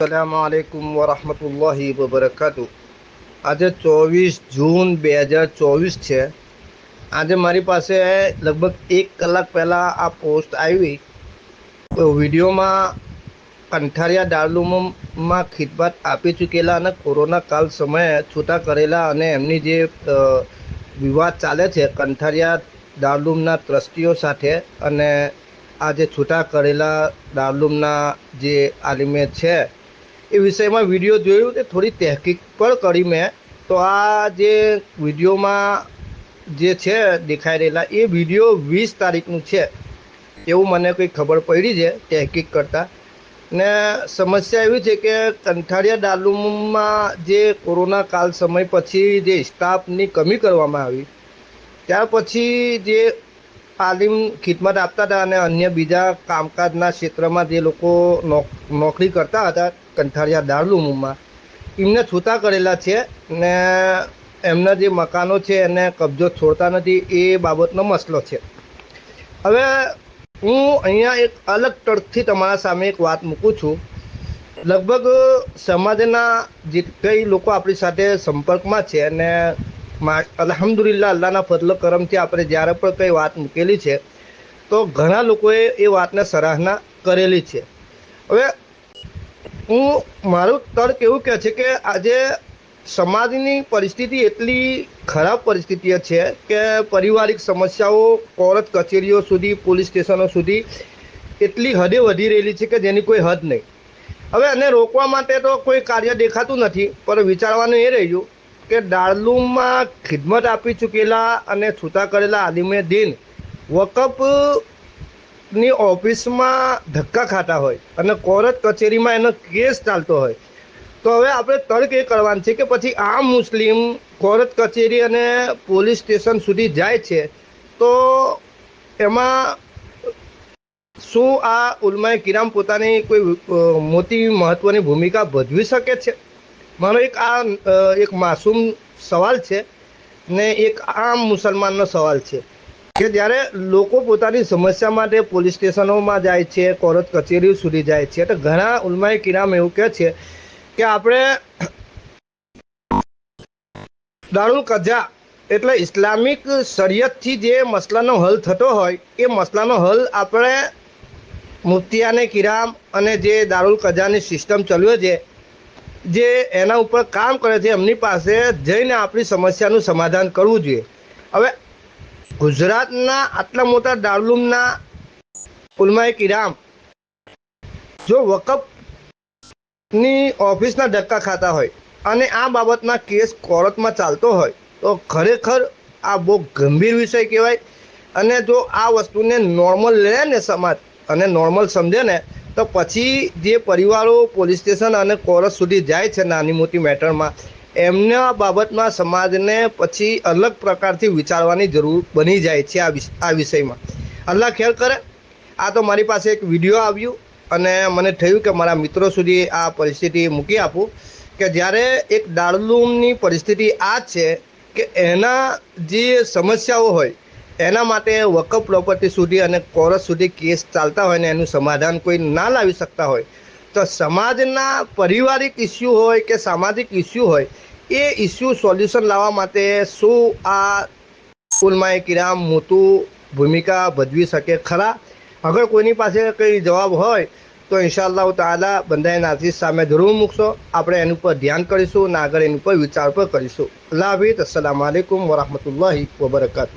અસલામ આલેકુમ વરહમતુલ્લાહી વબરકાતુ આજે ચોવીસ જૂન બે હજાર ચોવીસ છે. આજે મારી પાસે લગભગ એક કલાક પહેલાં આ પોસ્ટ આવી. તો વિડીયોમાં કંઠારિયા દારૂમાં ખિદમત આપી ચૂકેલા અને કોરોના કાળ સમયે છૂટા કરેલા અને એમની જે વિવાદ ચાલે છે, કંઠારિયા દારૂમના ટ્રસ્ટીઓ સાથે અને આ જે છૂટા કરેલા દારૂમના જે આલિમે છે એ વિષયમાં વીડિયો જોયું તે થોડી તહેકીક પણ કરી મેં. તો આ જે વિડીયોમાં જે છે દેખાઈ રહેલા, એ વીડિયો વીસ તારીખનું છે. એવું મને કંઈ ખબર પડી છે તહેકીક કરતાં. ને સમસ્યા એવી છે કે કંઠારિયા દાલુમમાં જે કોરોના કાળ સમય પછી જે સ્ટાફની કમી કરવામાં આવી, ત્યાર પછી જે તાલીમ ખિદમત આપતા હતા અને અન્ય બીજા કામકાજના ક્ષેત્રમાં જે લોકો નોક- નોકરી કરતા હતા કંઠારિયા દારૂમાં એમને છૂટા કરેલા છે ને એમના જે મકાનો છે એને કબજો છોડતા નથી, એ બાબતનો મસલો છે. હવે હું અહીંયા એક અલગ તર્કથી તમારા સામે એક વાત મૂકું છું. લગભગ સમાજના જે કંઈ લોકો આપણી સાથે સંપર્કમાં છે અને મા અલ્હમ્દુલિલ્લાહ, અલ્લાહના ફદલ કરમથી આપણે જ્યારે પણ કંઈ વાત મૂકેલી છે, તો ઘણા લોકોએ એ વાતને સરાહના કરેલી છે. હવે, હું, મારું તર્ક એવું કહે છે કે આજે સમાજની પરિસ્થિતિ એટલી ખરાબ પરિસ્થિતિ છે કે પારિવારિક સમસ્યાઓ કોર્ટ કચેરીઓ સુધી, પોલીસ સ્ટેશનો સુધી એટલી હદે વધી રહેલી છે કે જેની કોઈ હદ નહીં. હવે એને રોકવા માટે તો કોઈ કાર્ય દેખાતું નથી, પણ વિચારવાનું એ રહ્યું કે દારૂમાં ખિદમત આપી ચૂકેલા અને છૂટા કરેલા આલિમે દિન વકફની ઓફિસમાં ધક્કા ખાતા હોય અને કોર્ટ કચેરીમાં એનો કેસ ચાલતો હોય. તો હવે આપણે તર્ક એ કરવાનું છે કે પછી આમ મુસ્લિમ કોર્ટ કચેરી અને પોલીસ સ્ટેશન સુધી જાય છે, તો એમાં શું આ ઉલમાએ કિરામ પોતાની કોઈ મોટી મહત્વની ભૂમિકા ભજવી શકે છે? મારો એક આ એક માસૂમ સવાલ છે ને એક આમ મુસલમાનનો સવાલ છે કે જ્યારે લોકો પોતાની સમસ્યા માટે પોલીસ સ્ટેશનોમાં જાય છે, કોર્ટ કચેરીઓ સુધી જાય છે, તો ઘણા ઉલમાએ કિરામ એવું કહે છે કે આપણે દારૂલ કજા એટલે ઇસ્લામિક શરિયતથી જે મસલાનો હલ થતો હોય, એ મસલાનો હલ આપણે મુફ્તિયાને કિરામ અને જે દારૂલ કજાની સિસ્ટમ ચાલ્યો છે જે એના ઉપર કામ કરે છે, એમની પાસે જઈને આપણી સમસ્યાનું સમાધાન કરવું જોઈએ. હવે ગુજરાતના આટલા મોટા દારૂલના એક કિરામ જો વકફની ઓફિસના ધક્કા ખાતા હોય અને આ બાબતના કેસ કોર્ટમાં ચાલતો હોય, તો ખરેખર આ બહુ ગંભીર વિષય કહેવાય. અને જો આ વસ્તુને નોર્મલ લે ને સમાજ, અને નોર્મલ સમજે ને તો પછી જે પરિવારો પોલીસ સ્ટેશન અને કોર્ટ સુધી જાય છે નાની મોટી મેટરમાં, એમના બાબતમાં સમાજને પછી અલગ પ્રકારથી વિચારવાની જરૂર બની જાય છે આ વિષયમાં. અલ્લાહ ખેર કરે? આ તો મારી પાસે એક વીડિયો આવ્યું અને મને થયું કે મારા મિત્રો સુધી આ પરિસ્થિતિ મૂકી આપું કે જ્યારે એક દાળલૂમની પરિસ્થિતિ આ છે કે એના જે સમસ્યાઓ હોય એના માટે વકફ પ્રોપર્ટી સુધી અને કોરસ સુધી કેસ ચાલતા હોય ને એનું સમાધાન કોઈ ના લાવી શકતા હોય, તો સમાજના પારિવારિક ઇસ્યુ હોય કે સામાજિક ઇસ્યુ હોય, એ ઇસ્યુ સોલ્યુશન લાવવા માટે શું આ ઉલમાએ કિરામ મોટું ભૂમિકા ભજવી શકે ખરા? અગર કોઈની પાસે કંઈ જવાબ હોય, તો ઇન્શાઅલ્લાહ તાલા બંધાય નાઝીઝ સામે જરૂર મૂકશો. આપણે એની ઉપર ધ્યાન કરીશું અને આગળ એની ઉપર વિચાર પણ કરીશું. અલ્લાહ હાફિઝ. અસલામ આલેકુમ વરહમતુલ્લાહી વબરકાતુ